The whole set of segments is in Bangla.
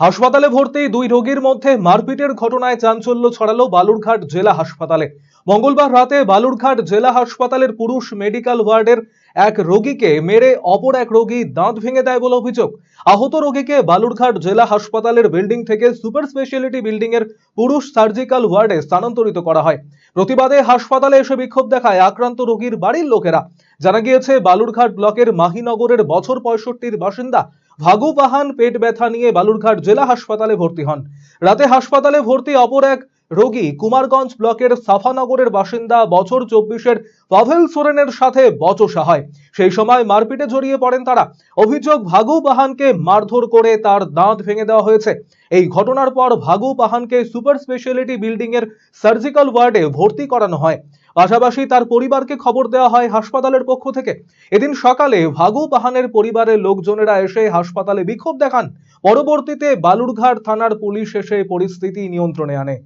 হাসপাতালে ভর্তি দুই রোগীর মধ্যে মারপিটের ঘটনায় চাঞ্চল্য ছড়ালো বালুরঘাট জেলা হাসপাতালে। মঙ্গলবার রাতে বালুরঘাট জেলা হাসপাতালের পুরুষ মেডিকেল ওয়ার্ডের এক রোগীকে মেরে অপর এক রোগী দাঁত ভেঙে দেয় বলে অভিযোগ। আহত রোগীকে বালুরঘাট জেলা হাসপাতালের বিল্ডিং থেকে সুপার স্পেশালিটি বিল্ডিং এর পুরুষ সার্জিক্যাল ওয়ার্ডে স্থানান্তরিত করা হয়। প্রতিবাদে হাসপাতালে এসে বিক্ষোভ দেখায় আক্রান্ত রোগীর বাড়ির লোকেরা। জানা গিয়েছে, বালুরঘাট ব্লকের মাহিনগরের বছর পঁয়ষট্টির বাসিন্দা ভাগু পাহান পেট ব্যথা নিয়ে বালুরঘাট জেলা হাসপাতালে ভর্তি হন। রাতে হাসপাতালে ভর্তি অপর এক রোগী কুমারগঞ্জ ব্লকের সাফানগরের বাসিন্দা বছর চব্বিশের পাভেল সোরেনের সাথে বচসা হয়। সেই সময় মারপিটে জড়িয়ে পড়েন তারা। অভিযোগ, ভাগু পাহানকে মারধর করে তার দাঁত ভেঙে দেওয়া হয়েছে। এই ঘটনার পর ভাগু পাহানকে সুপার স্পেশালিটি বিল্ডিং এর সার্জিক্যাল ওয়ার্ডে ভর্তি করানো হয়। পাশাপাশি তার পরিবারকে খবর দেওয়া হয় হাসপাতালের পক্ষ থেকে। এদিন সকালে ভাগু পাহানের পরিবারের লোকজনেরা এসে হাসপাতালে বিক্ষোভ দেখান। পরবর্তীতে বালুরঘাট থানার পুলিশ এসে পরিস্থিতি নিয়ন্ত্রণে আনে।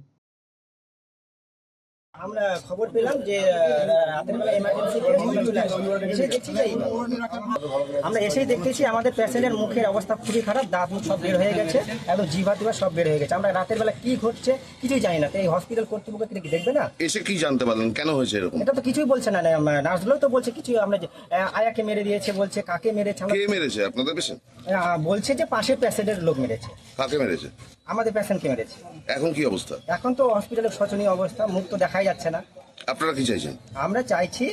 আমরা খবর পেলাম যে রাতের বেলা এমার্জেন্সি এসে দেখছি যে আমরা এসেই দেখতেছি আমাদের পেশেন্টের মুখের অবস্থা খুবই খারাপ দাঁত মুখ সব বের হয়ে গেছে একদম জিভা টিভা সব বের হয়ে গেছে। আমরা রাতের বেলা কি ঘটছে কিছুই জানি না। তো এই হসপিটাল কর্তৃপক্ষ কি দেখবে না? এসে কি জানতে পারলেন? কেন হয়েছে এরকম? এটা তো কিছুই বলছে না নার্সগুলো তো বলছে কিছুই। আমরা যে, আয়াকে মেরে দিয়েছে বলছে কাকে মেরেছে কে মেরেছে? আপনাদের পেশেন্ট বলছে যে পাশের পেশেন্টের লোক মেরেছে। কাকে মেরেছে? আমাদের পেশেন্টকে মেরেছে। এখন কি অবস্থা? এখন তো হসপিটালের শোচনীয় অবস্থা মুখ তো দেখাই যাচ্ছে না। আপনারা কি চাইছেন? আমরা চাইছি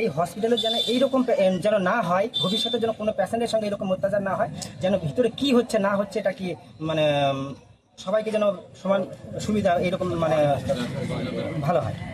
এই হসপিটালে যেন এইরকম যেন না হয় ভবিষ্যতে যেন কোনো পেশেন্টের সঙ্গে এরকম অত্যাচার না হয় যেন ভিতরে কি হচ্ছে না হচ্ছে এটা কি মানে সবাইকে যেন সমান সুবিধা এরকম মানে ভালো হয়।